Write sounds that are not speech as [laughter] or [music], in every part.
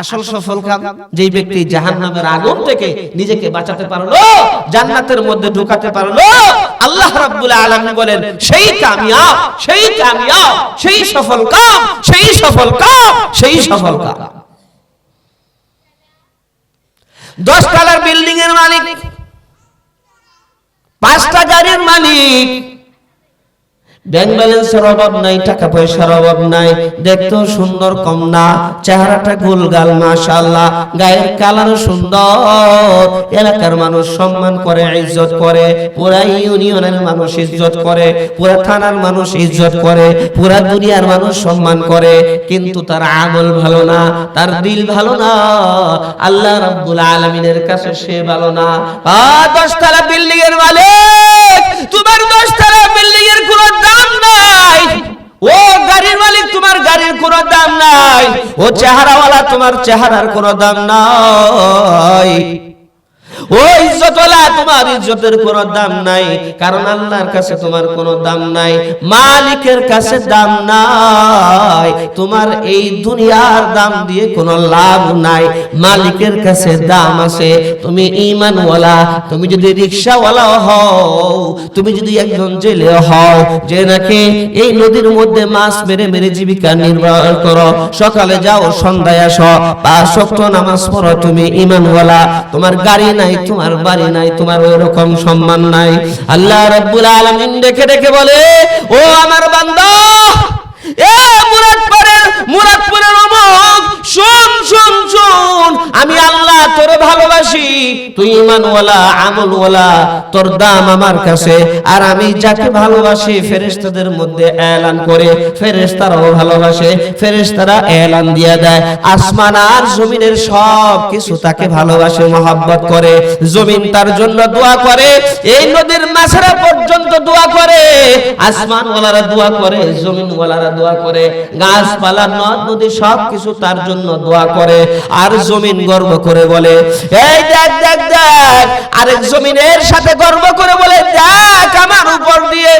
আসল সফল কাম যেই ব্যক্তি জাহান্নামের আগুন থেকে নিজেকে বাঁচাতে পারল জান্নাতের মধ্যে ঢুকাতে পারল। আল্লাহ রাব্বুল আলামিন বলেন সেই কামিয়াব সেই কামিয়াব সেই সফল কাম সেই সফল কাম সেই সফল কাম। দশ তলার বিল্ডিং এর মালিক পাঁচটা গাড়ির মালিক ব্যাংক ব্যালেন্সের অভাব নাই, টাকা পয়সার অভাব নাই। দেখতেও সুন্দর, কম না। চেহারাটা গোলগাল, মাশাআল্লাহ। গায়ের কালার সুন্দর। এলাকার মানুষ সম্মান করে, ইজ্জত করে। পুরা ইউনিয়নের মানুষ ইজ্জত করে। পুরা থানার মানুষ ইজ্জত করে। পুরা দুনিয়ার মানুষ সম্মান করে। কিন্তু তার আমল ভালো না, তার দিল ভালো না। আল্লাহ রাব্বুল আলামিনের কাছে সে ভালো না। আ দশতলা বিল্ডিং এর মালিক, তোমার তোমার গাড়ির কোনো দাম নাই। ও চেহারাওয়ালা তোমার চেহারার কোনো দাম নাই। ও ইজ্জতওয়ালা তোমার ইজ্জতের কোনো দাম নাই, কারণ আল্লাহর কাছে তোমার কোনো দাম নাই, মালিকের কাছে দাম নাই, তোমার এই দুনিয়ার দাম দিয়ে কোনো লাভ নাই, মালিকের কাছে দাম আছে, তুমি ঈমানওয়ালা তুমি যদি রিকশাওয়ালা হও, তুমি যদি একজন জেলে হও, যে নাকি এই নদীর মধ্যে মাছ মেরে মেরে জীবিকা নির্বাহ করো, সকালে যাও, সন্ধ্যায় আসো, পাঁচ নামাজ পড়ো, তুমি ঈমানওয়ালা তোমার গাড়ি নাই তোমার বাড়ি নাই তোমার ওই রকম সম্মান নাই। আল্লাহ রব্বুল আলামিন দেখে দেখে বলে ও আমার বান্দা এ মুরাদপুরের মুরাদপুরের অমুক শুন শুন শুন আমি আল্লাহ তোরে ভালোবাসি তুই ইমানওয়ালা আমলওয়ালা তোর দাম আমার কাছে। আর আমি যাকে ভালোবাসি, ফেরেশতাদের মধ্যে এলান করে ফেরেশতারাও ভালোবাসে, ফেরেশতারা এলান দিয়ে দেয়। আসমান আর জমিনের সব কিছু তাকে ভালোবাসে, মহাব্বত করে। জমিন তার জন্য দোয়া করে, এই নদীর মাছেরা পর্যন্ত দোয়া করে। আসমান ওয়ালারা দোয়া করে জমিন ওয়ালারা দোয়া করে। গাছপালা, নদ, নদী সব কিছু তার জন্য দোয়া করে। আর জমিন গর্ব করে বলে, এই দেখ দেখ দেখ, আরেক জমিনের সাথে গর্ব করে বলে, দেখ আমার উপর দিয়ে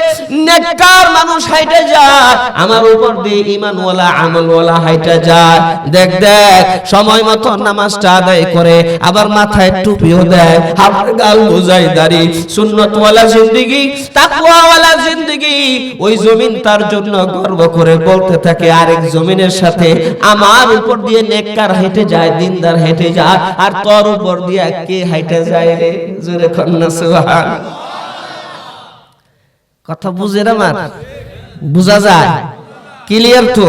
নেককার মানুষ হাইটে যায় আমার উপর দিয়ে ইমানওয়ালা আমলওয়ালা হাইটে যায় দেখ দেখ, সময় মতো নামাজটা আদায় করে, আবার মাথায় টুপিও দেয়। হাফের গাল বোঝাই দাড়ি, সুন্নতওয়ালা জিন্দেগি, তাকওয়াওয়ালা জিন্দেগি। ওই জমিন তার জন্য গর্ব করে বলতে থাকে, আরেক জমিনের সাথে আমার উপর দিয়ে নেককার হেঁটে যায়, দিনদার হেঁটে যায়, আর তোর উপর দিয়ে কে হেঁটে যায় রে? জোরে কন্যা সুবহান কথা বুঝে না আমার বুঝা যায়। ক্লিয়ার তো?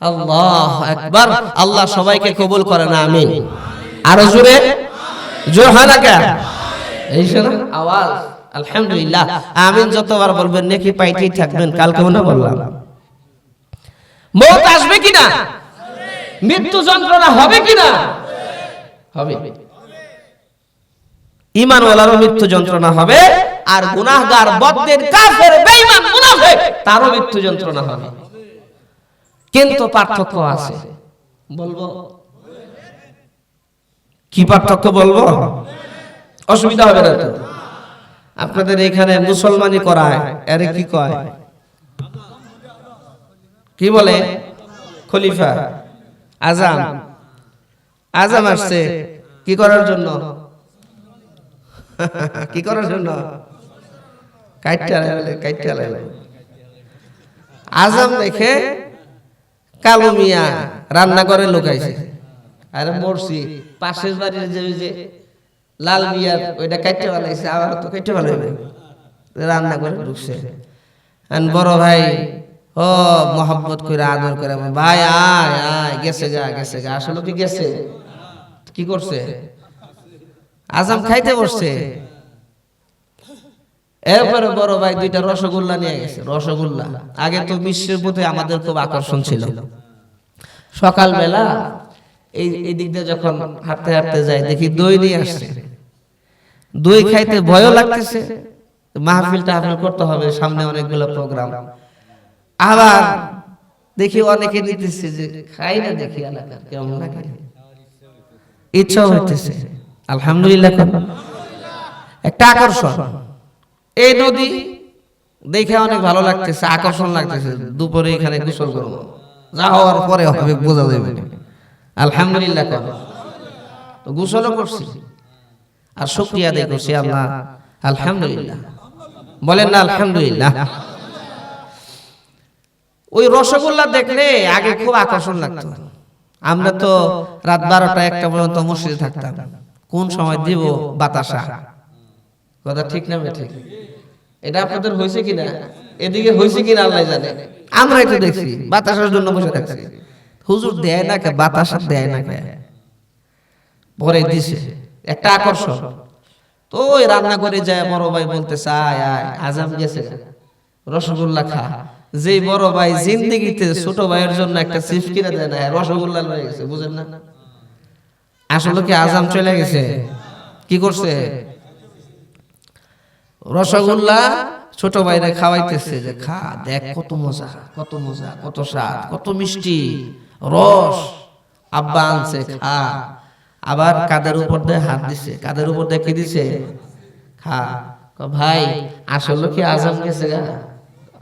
আল্লাহ একবার আল্লাহ সবাইকে কবুল করে না, আমিন। আরও জোরে? জোর হয় না কেন এই আওয়াজ। আলহামদুলিল্লাহ। আমিন যতবার বলবেন, নাকি পাইতেই থাকবেন, কালকে মনে বললাম। মৌত আসবে কিনা? মৃত্যু যন্ত্রণা হবে কিনা? হবে। ইমানওয়ালারও মৃত্যু যন্ত্রণা হবে, আর গুনাহগার বদ্দের কাফের, বেঈমান, মুনাফিক, তারও মৃত্যু যন্ত্রণা হবে। কিন্তু পার্থক্য আছে। বলব? কি পার্থক্য বলব? অসুবিধা হবে না তো। আপনাদের এখানে মুসলমানি করায় আরে কি কয়? কি বলে? খলিফা, আজাম। আজাম আসছে। কি করার জন্য? [laughs] কি করার জন্য? কাইটটা কাইটটা আজাম দেখে কালো মিয়া রান্না করে লুকাইছে আরে মরছি, পাশের বাড়ির যে যে লাল মিয়ার ওইটা কাইটে বানাইছে, আবার তো কাইটে বানাইবে রান্না করে ঢুকছে। বড় ভাই, ও মোহাম্মত করে আদর করে ভাই, আয় আয়, গেছে গা গেছে গা। আসলে কি গেছে? কি করছে? আজাম খাইতে বসছে। এরপরে বড় ভাই দুইটা রসগোল্লা নিয়ে গেছে। রসগোল্লা। আগে তো বিশ্বের প্রতি আমাদের খুব আকর্ষণ ছিল। সকালবেলা এই এই দিক দিয়ে যখন হাঁটতে হাঁটতে যাই দেখি দই নিয়ে আসছে। দই খাইতে ভয়ও লাগতেছে। মাহফিল টাহফিল করতে হবে সামনে অনেকগুলো প্রোগ্রাম। আবার দেখি অনেকে নিতেছে যে খাই না দেখি এলাকার কেমন লাগে। ইচ্ছা হইতেছে। আলহামদুলিল্লাহ একটা আকর্ষণ। এই নদী দেখে অনেক ভালো লাগতেছে, আকর্ষণ লাগতেছে। দুপুরে এখানে গোসল করব। যা হওয়ার পরে হবে, বোঝা যাবে। আলহামদুলিল্লাহ তো গোসলও করছি। আর শুক্রিয়া আদায় করছি, আল্লাহ। আলহামদুলিল্লাহ। বলেন না আলহামদুলিল্লাহ। ওই রসগোল্লা দেখলে আগে খুব আকর্ষণ লাগতো। আমরা তো রাত বারোটা একটা পর্যন্ত মসজিদে থাকতাম। কোন সময় দিব বাতাসা? কথা ঠিক না ঠিক। এটা আপনাদের হয়েছে কিনা? এদিকে হয়েছে কিনা আল্লাহ জানে। আমরা এটা দেখছি বাতাসার জন্য বসে থাকছি হুজুর দেয় না কে? বাতাসা দেয় না কে? পরে দিছে। একটা আকর্ষণ। তো ওই রান্না করে যায় বড় ভাই বলতে চায় আয় আজাম গেছে রসগোল্লা খা। যে বড় ভাই জিন্দিগিতে ছোট ভাইয়ের জন্য একটা চিপস কিনে দেয় না রসগোল্লা লয়ে গেছে বুঝেন না? আসলে কি আজাম চলে গেছে? কি করছে? রসগোল্লা ছোট ভাইরা খাওয়াইতেছে যে, খা, দেখ কত মজা কত মজা, কত স্বাদ, কত মিষ্টি, রস। আব্বা আনছে, খা। আবার কাদের উপর দিয়ে হাত দিছে, কাদের উপর দিয়ে কি দিছে? খা। ভাই, আসলে কি আজম গেছে গা?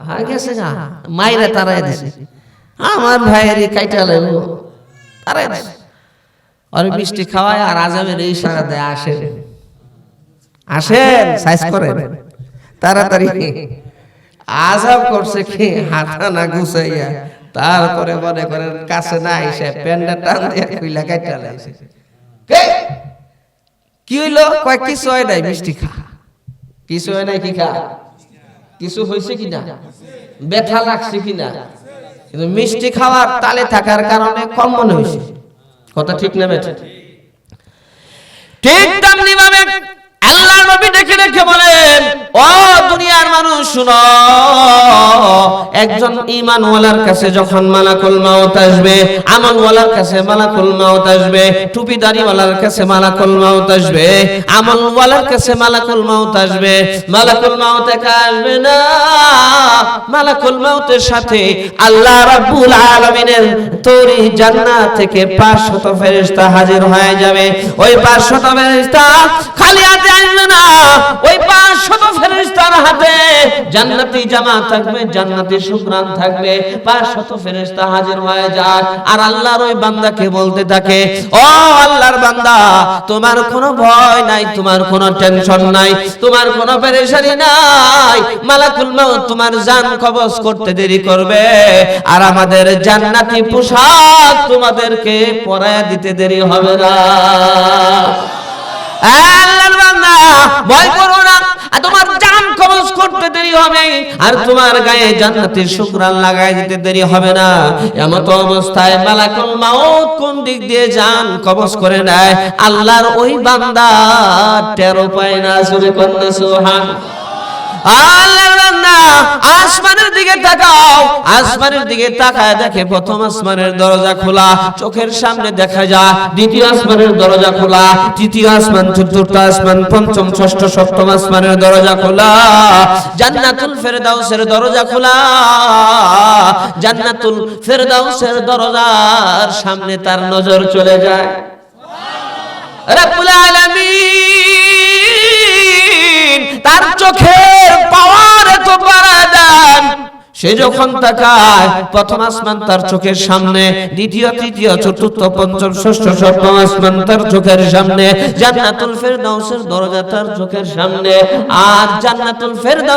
হ্যাঁ গেছে গা। মাইরা তারাই দিছে। আমার ভাইয়ের কাইটা লাগবো তারাই দিছে। আর মিষ্টি খাওয়ায় আর আজমের এই সারা দেয় আসেন। আসেন সাইজ করেন। তাড়াতাড়ি। আজাব করছে কি? হাতা না গুছাইয়া। তারপরে মনে করেন কাছে না এসে প্যান্ডা টান দিয়ে কইলা কাইটা লাইছে কে? কি হইল? কয় কিছু হয় নাই মিষ্টি খা। কিছু হয় নাই কি খা? কিছু হয়েছে কিনা ব্যথা লাগছে কিনা কিন্তু মিষ্টি খাওয়ার তালে থাকার কারণে কম মনে হয়েছে কথা ঠিক না বেঠে ঠিক। তেমনি ভাবে আল্লাহ নবী দেখে দেখে বলেন ও দুনিয়ার মানুষ, শুনো। একজন কাছে যখন মালাকুল আসবে, আমলওয়ালার কাছে মালাকুল আসবে, টুপিদারিওয়ালার কাছে মালাকুল আসবে, আমলওয়ালার কাছে মালাকুল আসবে। মালাকুল আসবে না। মালাকুল সাথে আল্লাহ রাব্বুল আলামিনের তৈরি জান্নাত থেকে 500 ফেরেশতা হাজির হয়ে যাবে। ওই 500 ফেরেশতা খালি হাতে আসবে না। ওই 500 ফেরেশতার হাতে জান্নাতি জামা থাকবে, জান্নাতি শুকরান থাকবে 500 ফেরেশতা হাজির হয়ে যায়। আর আল্লাহর ওই বান্দাকে বলতে থাকে, ও আল্লাহর বান্দা, তোমার কোনো ভয় নাই, তোমার কোনো টেনশন নাই, তোমার কোনো পেরেশানি নাই। মালাকুল মাউত তোমার জান কবজ করতে দেরি করবে। আর আমাদের জান্নাতি পোশাক তোমাদেরকে পরায়া দিতে দেরি হবে না। আল্লাহর বান্দা, ভয় করো করতে দেরি হবে আর তোমার গায়ে জান্নাতের শুকরান লাগায় দিতে দেরি হবে না। এমন তো অবস্থায় মালাকুল মাউত কোন দিক দিয়ে যান, কবজ করে নেয়। আল্লাহর ওই বান্দা টেরো পায় না সুরে কন্যা আসমানের দিকে তাকাও। আসমানের দিকে তাকায় দেখে প্রথম আসমানের দরজা খোলা, চোখের সামনে দেখা যায়, দ্বিতীয় আসমানের দরজা খোলা, তৃতীয় আসমান, চতুর্থ আসমান, পঞ্চম, ষষ্ঠ, সপ্তম আসমানের দরজা খোলা। জান্নাতুল ফেরদাউসের দরজা খোলা। জান্নাতুল ফেরদাউসের দরজার সামনে তার নজর চলে যায়। আলামিন। তার চোখের পাওয়ার এত বাড়াদান সে যখন তাকায়, প্রথম আসমান তার চোখের সামনে, দ্বিতীয়, তৃতীয়, চতুর্থ, পঞ্চম, ষষ্ঠ, সপ্তম আসমান তার চোখের সামনে, জান্নাতুল ফেরদাউসের দরজা তার চোখের সামনে, আর জান্নাতুল ফেরদাউস